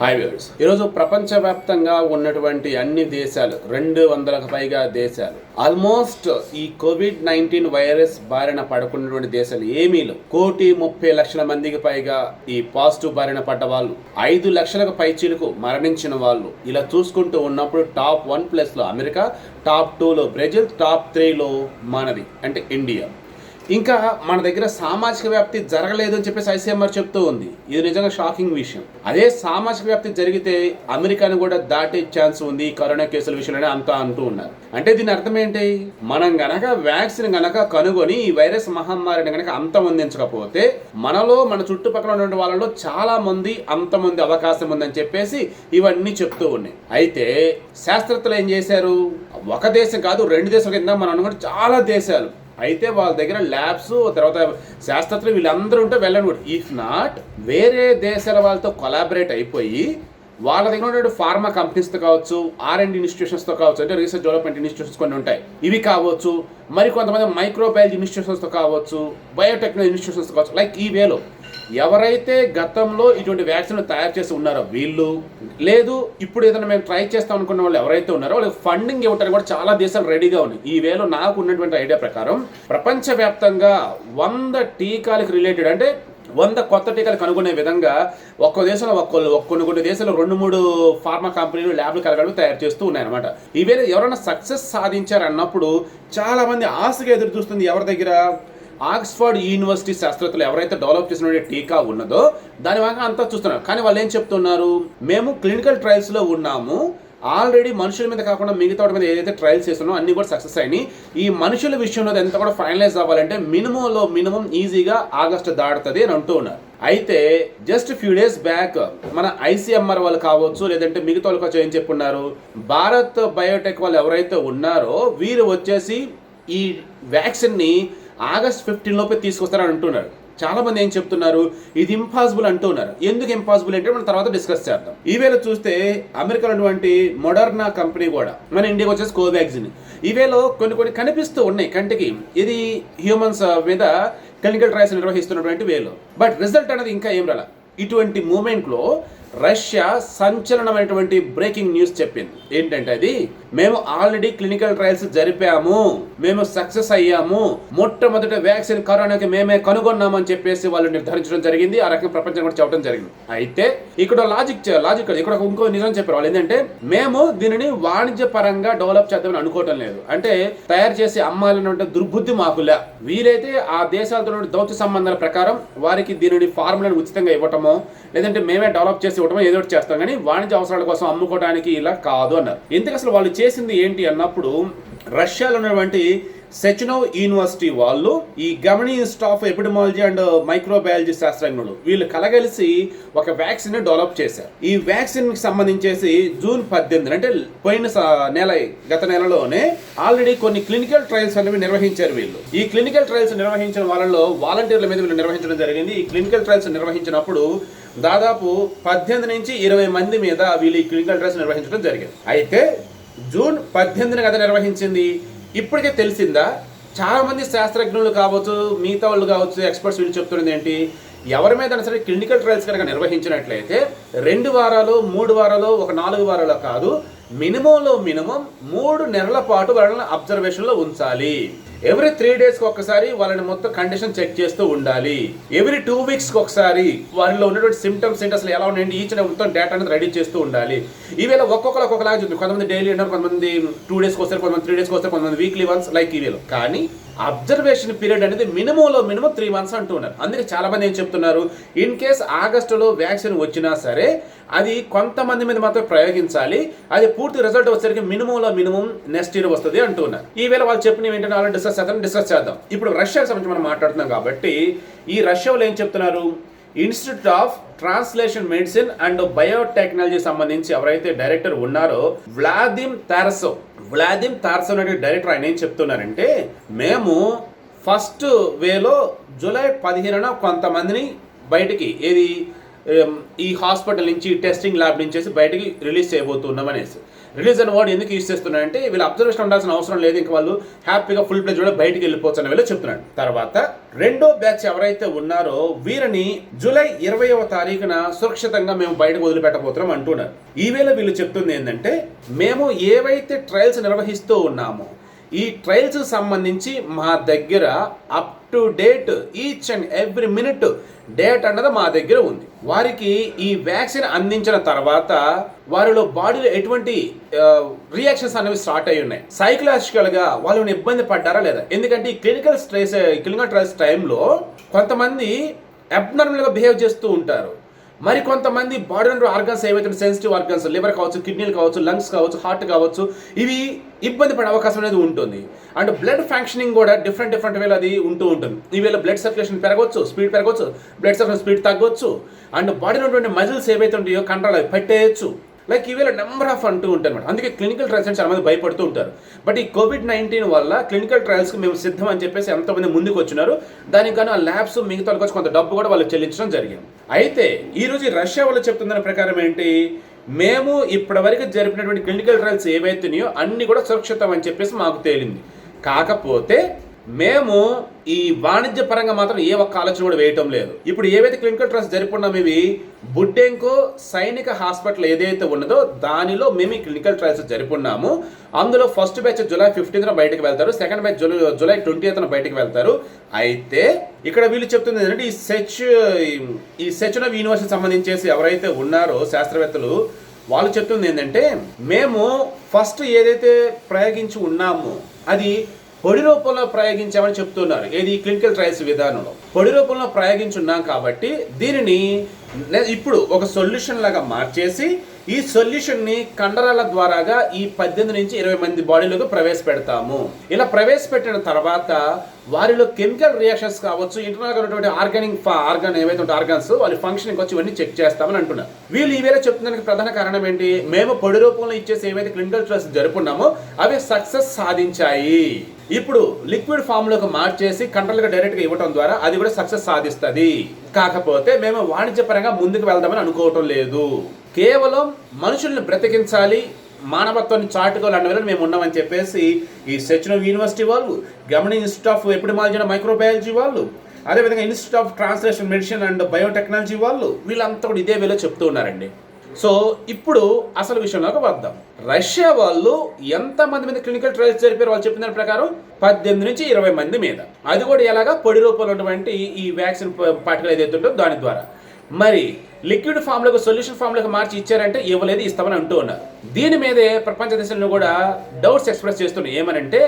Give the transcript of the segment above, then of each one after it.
Hi viewers ఈరోజు ప్రపంచవ్యాప్తంగా ఉన్నటువంటి అన్ని దేశాలు రెండు వందలకు పైగా దేశాలు ఆల్మోస్ట్ ఈ కోవిడ్ నైన్టీన్ వైరస్ బారిన పడుకున్నటువంటి దేశాలు ఏమీ లేవు. కోటి ముప్పై లక్షల మందికి పైగా ఈ పాజిటివ్ బారిన పడ్డ వాళ్ళు ఐదు లక్షలకు పైచీలకు మరణించిన వాళ్ళు. ఇలా చూసుకుంటూ ఉన్నప్పుడు టాప్ వన్ ప్లస్లో అమెరికా టాప్ టూలో బ్రెజిల్ టాప్ త్రీలో మనది అంటే ఇండియా. ఇంకా మన దగ్గర సామాజిక వ్యాప్తి జరగలేదు అని చెప్పేసి ఐసీఎంఆర్ చెప్తూ ఉంది. ఇది నిజంగా షాకింగ్ విషయం. అదే సామాజిక వ్యాప్తి జరిగితే అమెరికాను కూడా దాటే ఛాన్స్ ఉంది కరోనా కేసుల విషయంలోనే అంతా అంటూ ఉన్నారు. అంటే దీని అర్థం ఏంటి? మనం గనక వ్యాక్సిన్ గనక కనుగొని ఈ వైరస్ మహమ్మారిని గనక అంతమొందించకపోతే మనలో మన చుట్టుపక్కల ఉన్నటువంటి వాళ్ళలో చాలా మంది అంతమంది అవకాశం ఉందని చెప్పేసి ఇవన్నీ చెప్తూ ఉన్నాయి. అయితే శాస్త్రవేత్తలు ఏం చేశారు? ఒక దేశం కాదు రెండు దేశాల కింద మనం చాలా దేశాలు అయితే వాళ్ళ దగ్గర ల్యాబ్స్ తర్వాత శాస్త్రజ్ఞులు వీళ్ళందరూ ఉంటే వెళ్ళండి కూడా ఇఫ్ నాట్ వేరే దేశాల వాళ్ళతో కొలాబరేట్ అయిపోయి వాళ్ళ దగ్గర ఉన్నటువంటి ఫార్మా కంపెనీస్తో కావచ్చు ఆర్ అండ్ ఇన్స్టిట్యూషన్స్తో కావచ్చు అంటే రీసెర్చ్ డెవలప్మెంట్ ఇన్స్టిట్యూషన్స్ కొన్ని ఉంటాయి. ఇవి కావచ్చు మరి కొంతమంది మైక్రోబయాలజీ ఇన్స్టిట్యూషన్స్తో కావచ్చు బయోటెక్నాలజీ ఇన్స్టిట్యూషన్స్తో కావచ్చు లైక్ ఈ వేలో. ఎవరైతే గతంలో ఇటువంటి వ్యాక్సిన్ తయారు చేసి ఉన్నారో వీళ్ళు లేదు ఇప్పుడు ఏదైనా మేము ట్రై చేస్తాం అనుకున్న వాళ్ళు ఎవరైతే ఉన్నారో వాళ్ళకి ఫండింగ్ ఇవ్వడానికి కూడా చాలా దేశాలు రెడీగా ఉన్నాయి. ఈ వేలో నాకు ఉన్నటువంటి ఐడియా ప్రకారం ప్రపంచవ్యాప్తంగా వంద టీకాలకు రిలేటెడ్ అంటే వంద కొత్త టీకాలు కనుగొనే విధంగా ఒక్కో దేశంలో ఒక్కొల్లు కొన్ని కొన్ని దేశాల్లో రెండు మూడు ఫార్మా కంపెనీలు ల్యాబ్లు కలగడం తయారు చేస్తూ ఉన్నాయన్నమాట. ఇవే ఎవరైనా సక్సెస్ సాధించారు అన్నప్పుడు చాలా ఆశగా ఎదురు చూస్తుంది ఎవరి దగ్గర? ఆక్స్ఫర్డ్ యూనివర్సిటీ శాస్త్రజ్ఞులు ఎవరైతే డెవలప్ చేసిన టీకా ఉన్నదో దాని వంక అంతా చూస్తున్నారు. కానీ వాళ్ళు ఏం చెప్తున్నారు? మేము క్లినికల్ ట్రయల్స్లో ఉన్నాము. ఆల్రెడీ మనుషుల మీద కాకుండా మిగతా వాటి మీద ఏదైతే ట్రయల్స్ చేస్తున్నామో అన్ని కూడా సక్సెస్ అయినాయి. ఈ మనుషుల విషయంలో ఎంత కూడా ఫైనలైజ్ అవ్వాలంటే మినిమంలో మినిమం ఈజీగా ఆగస్టు దాడుతుంది అని అంటూ ఉన్నారు. అయితే జస్ట్ ఫ్యూ డేస్ బ్యాక్ మన ఐసీఎంఆర్ వాళ్ళు కావచ్చు లేదంటే మిగతా వాళ్ళు కావచ్చు ఏం చెప్పున్నారు? భారత్ బయోటెక్ వాళ్ళు ఎవరైతే ఉన్నారో వీరు వచ్చేసి ఈ వ్యాక్సిన్ని ఆగస్ట్ ఫిఫ్టీన్ లోపే తీసుకొస్తారని అంటున్నారు. చాలామంది ఏం చెప్తున్నారు? ఇది ఇంపాసిబుల్ అంటున్నారు. ఎందుకు ఇంపాసిబుల్ అంటే మనం తర్వాత డిస్కస్ చేద్దాం. ఈవేళ చూస్తే అమెరికాలో ఉన్నటువంటి మొడర్నా కంపెనీ కూడా మన ఇండియాకి వచ్చేసి కోవాక్సిన్. ఈవేళ కొన్ని కొన్ని కనిపిస్తూ ఉన్నాయి కంటికి. ఇది హ్యూమన్స్ మీద క్లినికల్ ట్రయల్స్ నిర్వహిస్తున్నటువంటి వేలో. బట్ రిజల్ట్ అనేది ఇంకా ఏం రాల? ఇటువంటి మూమెంట్లో రష్యా సంచలనమైనటువంటి బ్రేకింగ్ న్యూస్ చెప్పింది. ఏంటంటే అది మేము ఆల్రెడీ క్లినికల్ ట్రయల్స్ జరిపాము మేము సక్సెస్ అయ్యాము మొట్టమొదటి వ్యాక్సిన్ కరోనాకి మేమే కనుగొన్నామని చెప్పేసి వాళ్ళు నిర్ధారించడం జరిగింది ఆ రకంగా ప్రపంచం కూడా చెప్పడం జరిగింది. అయితే ఇక్కడ లాజిక్ లాజిక్ ఇక్కడ ఇంకో నిజం చెప్పారు వాళ్ళు ఏంటంటే మేము దీనిని వాణిజ్య పరంగా డెవలప్ చేద్దామని అనుకోవటం లేదు. అంటే తయారు చేసి అమ్మాలన్న దుర్బుద్ధి మాకులే. వీలైతే ఆ దేశాలతో దౌత్య సంబంధాల ప్రకారం వారికి దీనిని ఫార్ములను ఉచితంగా ఇవ్వటమో లేదంటే మేమే డెవలప్ చేసి ఇవ్వటమో ఏదో ఒకటి చేస్తాం కానీ వాణిజ్య అవసరాల కోసం అమ్ముకోవడానికి ఇలా కాదు అన్నారు. ఎందుకు అసలు వాళ్ళు చేసింది ఏంటి అన్నప్పుడు రష్యాలో ఉన్నటువంటి సెచనోవ్ యూనివర్సిటీ వాళ్ళు ఈ Gamaleya Institute of Epidemiology and Microbiology శాస్త్రజ్ఞులు వీళ్ళు కలగలిసి ఒక వ్యాక్సిన్ డెవలప్ చేశారు. ఈ వ్యాక్సిన్కి సంబంధించేసి జూన్ పద్దెనిమిది అంటే పోయిన స- నెల గత నెలలోనే ఆల్రెడీ కొన్ని క్లినికల్ ట్రయల్స్ అనేవి నిర్వహించారు వీళ్ళు. ఈ క్లినికల్ ట్రయల్స్ నిర్వహించిన వాళ్ళలో వాలంటీర్ల మీద వీళ్ళు నిర్వహించడం జరిగింది. ఈ క్లినికల్ ట్రయల్స్ నిర్వహించినప్పుడు దాదాపు పద్దెనిమిది నుంచి ఇరవై మంది మీద వీళ్ళు ఈ క్లినికల్ ట్రయల్స్ నిర్వహించడం జరిగింది. అయితే జూన్ పద్దెనిమిదిని కదా నిర్వహించింది. ఇప్పటికే తెలిసిందా? చాలామంది శాస్త్రజ్ఞులు కావచ్చు మిగతా వాళ్ళు కావచ్చు ఎక్స్పర్ట్స్ వీళ్ళు చెప్తున్నది ఏంటి? ఎవరి మీద సరే క్లినికల్ ట్రయల్స్ కనుక నిర్వహించినట్లయితే రెండు వారాలు మూడు వారాలు ఒక నాలుగు వారాలు కాదు మినిమంలో మినిమం మూడు నెలల పాటు వాళ్ళని అబ్జర్వేషన్లో ఉంచాలి. ఎవ్రీ త్రీ డేస్కి ఒకసారి వాళ్ళని మొత్తం కండిషన్ చెక్ చేస్తూ ఉండాలి. ఎవ్రీ టూ వీక్స్కి ఒకసారి వారిలో ఉన్నటువంటి సిమ్టమ్స్ ఏంటి అసలు ఎలా ఉన్నాయండి ఈచ్ మొత్తం డేటా అనేది రెడీ చేస్తూ ఉండాలి. ఈవేళ ఒక్కొక్కరు ఒక్కొక్కలాగా చూద్దాం కొంతమంది డైలీ ఉన్నారు కొంతమంది టూ డేస్కి వస్తారు కొంతమంది త్రీ డేస్కి వస్తారు కొంతమంది వీక్లీ వన్స్ లైక్ ఈవేళ కానీ అబ్జర్వేషన్ పీరియడ్ అనేది మినిమంలో మినిమం త్రీ మంత్స్ అంటున్నారు అందుకే చాలా మంది ఏం చెప్తున్నారు? ఇన్ కేస్ ఆగస్టులో వ్యాక్సిన్ వచ్చినా సరే అది కొంతమంది మీద మాత్రం ప్రయోగించాలి. అది పూర్తి రిజల్ట్ వచ్చేసరికి మినిమంలో మినిమం నెక్స్ట్ ఇయర్ వస్తుంది అంటున్నారు ఈవేళ వాళ్ళు చెప్పినవి ఏంటంటే ఆల్రెడీ డిస్కస్ చేద్దాం డిస్కస్ చేద్దాం. ఇప్పుడు రష్యాకి సంబంధించి మనం మాట్లాడుతున్నాం కాబట్టి ఈ రష్యా వాళ్ళు ఏం చెప్తున్నారు? Institute of Translation Medicine and Biotechnology సంబంధించి ఎవరైతే డైరెక్టర్ ఉన్నారో వ్లాదిమ్ తారసో వ్లాదిమ్ తారసో అనే డైరెక్టర్ ఆయన ఏం చెప్తున్నారంటే మేము ఫస్ట్ వేలో జూలై పదిహేనున కొంతమందిని బయటికి ఏది ఈ హాస్పిటల్ నుంచి టెస్టింగ్ ల్యాబ్ నుంచి బయటికి రిలీజ్ చేయబోతున్నాం అనేసి. రిలీజ్ అనే వర్డ్ ఎందుకు యూస్ చేస్తున్నారంటే వీళ్ళు అబ్జర్వేషన్ ఉండాల్సిన అవసరం లేదు ఇంకా వాళ్ళు హ్యాపీగా ఫుల్ ప్లేజ్ కూడా బయటికి వెళ్ళిపోవచ్చు అని వీళ్ళు చెప్తున్నాడు తర్వాత రెండో బ్యాచ్ ఎవరైతే ఉన్నారో వీరిని జూలై ఇరవైవ తారీఖున సురక్షితంగా మేము బయటకు వదిలిపెట్టబోతున్నాం అంటున్నారు. ఈవేళ వీళ్ళు చెప్తుంది ఏంటంటే మేము ఏవైతే ట్రయల్స్ నిర్వహిస్తూ ఉన్నామో ఈ ట్రయల్స్ సంబంధించి మా దగ్గర up to date each and every minute date అన్నది మా దగ్గర ఉంది. వారికి ఈ వ్యాక్సిన్ అందించిన తర్వాత వారిలో బాడీలో ఎటువంటి రియాక్షన్స్ అనేవి స్టార్ట్ అయి ఉన్నాయి. సైకలాజికల్గా వాళ్ళు ఇబ్బంది పడ్డారా లేదా? ఎందుకంటే ఈ క్లినికల్ స్ట్రెస్ క్లినికల్ ట్రయల్స్ టైంలో కొంతమంది abnormal గా బిహేవ్ చేస్తూ ఉంటారు. మరి కొంతమంది బాడీ ఆర్గన్స్ ఏవైతే సెన్సిటివ్ ఆర్గన్స్ లివర్ కావచ్చు కిడ్నీలు కావచ్చు లంగ్స్ కావచ్చు హార్ట్ కావచ్చు ఇవి ఇబ్బంది పడే అవకాశం అనేది ఉంటుంది. అండ్ బ్లడ్ ఫంక్షనింగ్ కూడా డిఫరెంట్ డిఫరెంట్ వేలో అది ఉంటూ ఉంటుంది. ఈ వేళ బ్లడ్ సర్క్యులేషన్ పెరగవచ్చు స్పీడ్ పెరగవచ్చు బ్లడ్ సర్క్యులేషన్ స్పీడ్ తగ్గవచ్చు అండ్ బాడీలో ఉన్నటువంటి మజిల్స్ ఏవైతే ఉంటాయో కంట్రోల్ అవి పట్టేయచ్చు. లైక్ ఈవేళ నెంబర్ ఆఫ్ అంటూ ఉంటాయి అనమాట అందుకే క్లినికల్ ట్రయల్స్ అని చాలా మంది భయపడుతూ ఉంటారు. బట్ ఈ కోవిడ్ నైన్టీన్ వల్ల క్లినికల్ ట్రయల్స్కి మేము సిద్ధం అని చెప్పేసి ఎంతోమంది ముందుకు వచ్చినారు. దానికి గాను ఆ ల్యాబ్స్ మిగతా వచ్చి కొంత డబ్బు కూడా వాళ్ళు చెల్లించడం జరిగింది. అయితే ఈరోజు రష్యా వాళ్ళు చెప్తున్న ప్రకారం ఏంటి? మేము ఇప్పటివరకు జరిపినటువంటి క్లినికల్ ట్రయల్స్ ఏవైతున్నాయో అన్నీ కూడా సురక్షితం అని చెప్పేసి మాకు తేలింది. కాకపోతే మేము ఈ వాణిజ్య పరంగా మాత్రం ఏ ఒక్క ఆలోచన కూడా వేయటం లేదు. ఇప్పుడు ఏవైతే క్లినికల్ ట్రస్ట్ జరుపుకున్నాం ఇవి బుడ్డెంకు సైనిక హాస్పిటల్ ఏదైతే ఉన్నదో దానిలో మేము ఈ క్లినికల్ ట్రయల్స్ జరుపుకున్నాము అందులో ఫస్ట్ బ్యాచ్ జూలై ఫిఫ్టీన్త్న బయటకు వెళ్తారు. Second batch July July twenty బయటకు వెళ్తారు. అయితే ఇక్కడ వీళ్ళు చెప్తుంది ఏంటంటే ఈ సెచ్ ఈ సెచ్న యూనివర్సిటీ సంబంధించేసి ఎవరైతే ఉన్నారో శాస్త్రవేత్తలు వాళ్ళు చెప్తుంది ఏంటంటే మేము ఫస్ట్ ఏదైతే ప్రయోగించి ఉన్నామో అది పొడి రూపంలో ప్రయోగించామని చెప్తున్నారు. ఏది? క్లినికల్ ట్రయల్స్ విధానంలో. పొడి రూపంలో ప్రయోగించున్నాం కాబట్టి దీనిని ఇప్పుడు ఒక సొల్యూషన్ లాగా మార్చేసి ఈ సొల్యూషన్ని కండరాల ద్వారాగా ఈ పద్దెనిమిది నుంచి ఇరవై మంది బాడీలోకి ప్రవేశపెడతాము. ఇలా ప్రవేశపెట్టిన తర్వాత వారిలో కెమికల్ రియాక్షన్స్ కావచ్చు ఇంటర్నల్ ఉన్నటువంటి ఆర్గానిక్ ఆర్గాన్ ఏవైతే ఉంటే ఆర్గాన్స్ వాళ్ళ ఫంక్షనింగ్ వచ్చి ఇవన్నీ చెక్ చేస్తామని అంటున్నారు. వీళ్ళు ఈవేళ వేళ ప్రధాన కారణం ఏంటి? మేము పొడి రూపంలో ఇచ్చేసి ఏవైతే క్లినికల్ ట్రస్ట్ జరుపుకున్నామో అవి సక్సెస్ సాధించాయి. ఇప్పుడు లిక్విడ్ ఫామ్లోకి మార్చేసి కంట్రోల్గా డైరెక్ట్గా డైరెక్ట్గా ఇవ్వడం ద్వారా అది కూడా సక్సెస్ సాధిస్తుంది. కాకపోతే మేము వాణిజ్యపరంగా ముందుకు వెళ్దామని అనుకోవటం లేదు. కేవలం మనుషుల్ని బ్రతికించాలి మానవత్వాన్ని చాటుకోవాలన్న వేళ మేము ఉన్నామని చెప్పేసి ఈ సెచ్నవ్ యూనివర్సిటీ వాళ్ళు Gamaleya Institute of Epidemiology and Microbiology వాళ్ళు అదేవిధంగా Institute of Translation Medicine and Biotechnology వాళ్ళు వీళ్ళంతా కూడా ఇదే వేలో చెప్తూ ఉన్నారండి. సో ఇప్పుడు అసలు విషయంలోకి వద్దాం. రష్యా వాళ్ళు ఎంతమంది మీద క్లినికల్ ట్రయల్స్ జరిపారు వాళ్ళు చెప్పిన దాని ప్రకారం? పద్దెనిమిది నుంచి ఇరవై మంది మీద. అది కూడా ఎలాగా పొడి రూపంలో ఉన్నటువంటి ఈ వ్యాక్సిన్ పార్టికల్ ఏదైతే ఉంటుందో దాని ద్వారా. మరి లిక్విడ్ ఫామ్లోకి సొల్యూషన్ ఫామ్లోకి మార్చి ఇచ్చారంటే ఇవ్వలేదు ఇస్తామని అంటూ ఉన్నారు. దీని మీదే ప్రపంచ దేశాలను కూడా డౌట్స్ ఎక్స్ప్రెస్ చేస్తున్నాయి. ఏమనంటే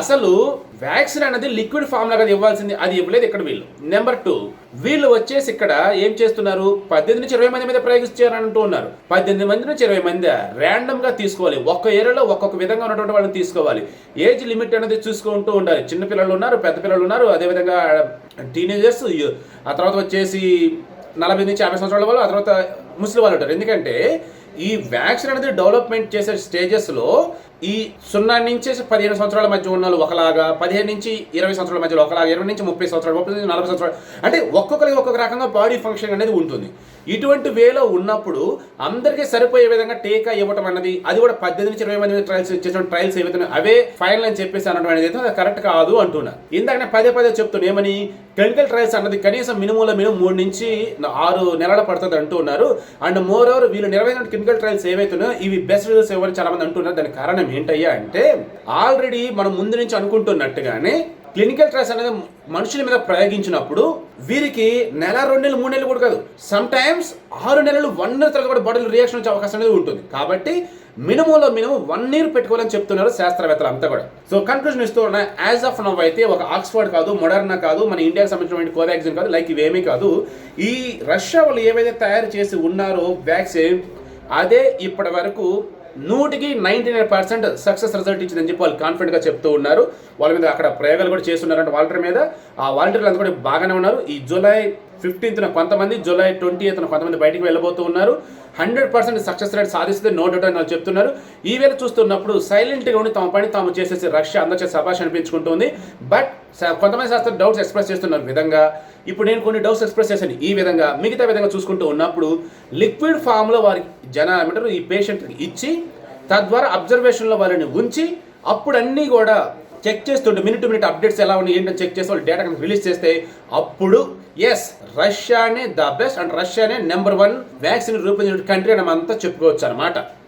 అసలు వ్యాక్సిన్ అనేది లిక్విడ్ ఫామ్ లాగా ఇవ్వాల్సింది అది ఇవ్వలేదు ఇక్కడ వీళ్ళు. నెంబర్ టూ వీళ్ళు వచ్చేసి ఇక్కడ ఏం చేస్తున్నారు? పద్దెనిమిది నుంచి ఇరవై మంది మీద ప్రయోగిస్తారని అంటూ ఉన్నారు. పద్దెనిమిది మంది నుంచి ఇరవై మంది ర్యాండమ్గా తీసుకోవాలి. ఒక్క ఏరియాలో ఒక్కొక్క విధంగా ఉన్నటువంటి వాళ్ళని తీసుకోవాలి. ఏజ్ లిమిట్ అనేది చూసుకుంటూ ఉండాలి. చిన్న పిల్లలు ఉన్నారు పెద్ద పిల్లలు ఉన్నారు. అదేవిధంగా టీనేజర్స్ ఆ తర్వాత వచ్చేసి నలభై నుంచి యాభై సంవత్సరాల వాళ్ళు ఆ తర్వాత ముసలి వాళ్ళు ఉంటారు. ఎందుకంటే ఈ వ్యాక్సిన్ అనేది డెవలప్మెంట్ చేసే స్టేజెస్లో ఈ సున్నా నుంచి పదిహేను సంవత్సరాల మధ్య ఉన్న వాళ్ళు ఒకలాగా పదిహేను నుంచి ఇరవై సంవత్సరాల మధ్యలో ఒకలాగా ఇరవై నుంచి ముప్పై సంవత్సరాలు ముప్పై నుంచి నలభై సంవత్సరాలు అంటే ఒక్కొక్కరికి ఒక్కొక్క రకంగా బాడీ ఫంక్షన్ అనేది ఉంటుంది. ఇటువంటి వేలో ఉన్నప్పుడు అందరికీ సరిపోయే విధంగా టీకా ఇవ్వటం అన్నది అది కూడా పద్దెనిమిది నుంచి ఇరవై మంది ట్రయల్స్ చేసిన ట్రయల్స్ ఏవైతే అవే ఫైనల్ అని చెప్పేసి అనడం అనేది అయితే అది కరెక్ట్ కాదు అంటున్నా. ఇందాక నేను పదే పదే చెప్తున్నా ఏమని? క్లినికల్ ట్రయల్స్ అన్నది కనీసం మినిమంలో మినిమం మూడు నుంచి ఆరు నెలలు పడుతుంది అంటున్నారు. అండ్ మోర్ ఓవర్ వీళ్ళు నిర్వహించిన క్లినికల్ ట్రయల్స్ ఏవైతున్నాయో ఇవి బెస్ట్ రిజల్ట్స్ ఎవరు చాలా మంది అంటున్నారు దానికి కారణం ఏంటయ్యా అంటే ఆల్రెడీ మనం ముందు నుంచి అనుకుంటున్నట్టుగానే క్లినికల్ ట్రయల్స్ అనేది మనుషుల మీద ప్రయోగించినప్పుడు వీరికి నెల రెండు నెలలు మూడు నెలలు కూడా కాదు సమ్ టైమ్స్ ఆరు నెలలు వన్ ఇయర్ తర్వాత కూడా బాడీలో రియాక్షన్ వచ్చే అవకాశం అనేది ఉంటుంది. కాబట్టి మినిమంలో మినిమం వన్ ఇయర్ పెట్టుకోవాలని చెప్తున్నారు శాస్త్రవేత్తలు అంతా కూడా. సో కన్క్లూజన్ ఇస్తూ ఉన్న యాజ్ ఆఫ్ నవ్ అయితే ఒక ఆక్స్ఫర్డ్ కాదు మొడర్నా కాదు మన ఇండియాకి సంబంధించినటువంటి కోవాక్సిన్ కాదు లైక్ ఇవేమీ కాదు. ఈ రష్యా వాళ్ళు ఏవైతే తయారు చేసి ఉన్నారో వ్యాక్సిన్ అదే ఇప్పటి వరకు నూటికి ninety nine percent success result ఇచ్చిందని చెప్పి వాళ్ళు కాన్ఫిడెంట్గా చెప్తూ ఉన్నారు. వాళ్ళ మీద అక్కడ ప్రయోగాలు కూడా చేస్తున్నారంటే వాలంటీర్ మీద. ఆ వాలంటీర్లు అంతా కూడా బాగానే ఉన్నారు. ఈ జూలై ఫిఫ్టీన్త్న కొంతమంది జూలై ట్వంటీ ఎయిత్న కొంతమంది బయటికి వెళ్ళబోతూ ఉన్నారు. హండ్రెడ్ పర్సెంట్ సక్సెస్ రేట్ సాధిస్తే నో డౌట్ అని వాళ్ళు చెప్తున్నారు. ఈ వేళ చూస్తున్నప్పుడు సైలెంట్గా ఉండి తమ పని తాము చేసేసి రష్యా అందరి సభాష్ అనిపించుకుంటుంది. బట్ కొంతమంది శాస్త్ర డౌట్స్ ఎక్స్ప్రెస్ చేస్తున్న విధంగా. ఇప్పుడు నేను కొన్ని డౌట్స్ ఎక్స్ప్రెస్ చేశాను ఈ విధంగా. మిగతా విధంగా చూసుకుంటూ ఉన్నప్పుడు లిక్విడ్ ఫామ్లో వారి జన ఏమంటారు ఈ పేషెంట్కి ఇచ్చి తద్వారా అబ్జర్వేషన్లో వాళ్ళని ఉంచి అప్పుడు అన్నీ కూడా చెక్ చేస్తుంటే మినిట్ టు మినిట్ అప్డేట్స్ ఎలా ఉన్నాయి ఏంటని చెక్ చేసి వాళ్ళు డేటా కనుక రిలీజ్ చేస్తే అప్పుడు ఎస్ రష్యానే ద బెస్ట్ అండ్ రష్యానే నెంబర్ వన్ వ్యాక్సిన్ రూపొందించిన కంట్రీ అని అంతా చెప్పుకోవచ్చు అనమాట